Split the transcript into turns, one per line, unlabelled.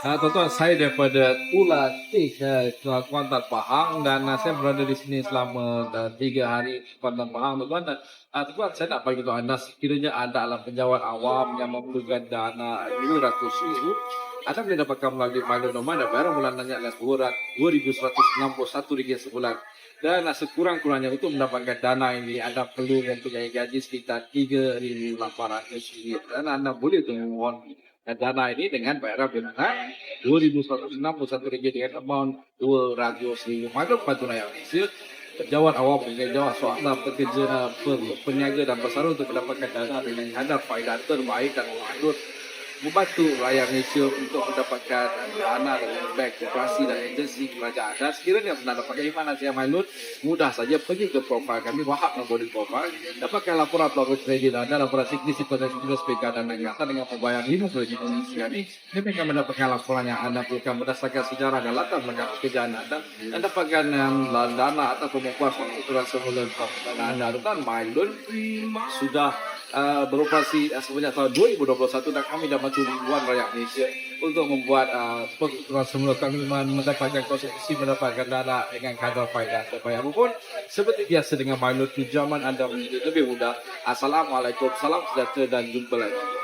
Uh, tuan-tuan, saya daripada Tula Stage, uh, Kuantan Pahang dan uh, saya berada di sini selama uh, tiga hari Kuantan Pahang, tuan-tuan. Dan uh, tuan saya nak bagi tahu anda sekiranya anda adalah penjawat awam yang memerlukan dana RM200,000 anda boleh dapatkan melalui Milo Nomad dan bayaran adalah sebulan RM2,161 sebulan. Dan uh, sekurang-kurangnya untuk mendapatkan dana ini anda perlu mempunyai gaji sekitar RM3,800 dan anda boleh memohon dan dana ini dengan bayaran bulanan RM2,161 dengan amount RM200,000. Maka Patunai Malaysia Jawat awam dengan jawat swasta pekerja pe- peniaga dan pesara untuk mendapatkan dana dengan kadar faedah terbaik dan mengatur membantu rakyat Malaysia untuk mendapatkan dana dari bank koperasi dan agensi kerajaan. Dan sekiranya anda dapatkan iman nasihat Mailun, mudah saja pergi ke profil kami, Wahab Nombor Profil, dapatkan laporan pelanggan kredit anda, laporan signisi pada sejumlah SPK dan negara dengan pembayaran lima juta Malaysia ini. Demi akan mendapatkan laporan yang anda perlukan berdasarkan sejarah dan latar belakang pekerjaan anda dan dapatkan um, dana atau pembukuan fakturan semula dan anda dan Mailun sudah uh, beroperasi uh, semenjak tahun 2021 dan kami dah bantu ribuan rakyat Malaysia untuk membuat uh, semula kami mendapatkan konsumsi mendapatkan dana dengan kadar faedah terbaik apapun seperti biasa dengan Milo tu zaman anda menjadi lebih mudah Assalamualaikum salam sejahtera dan jumpa lagi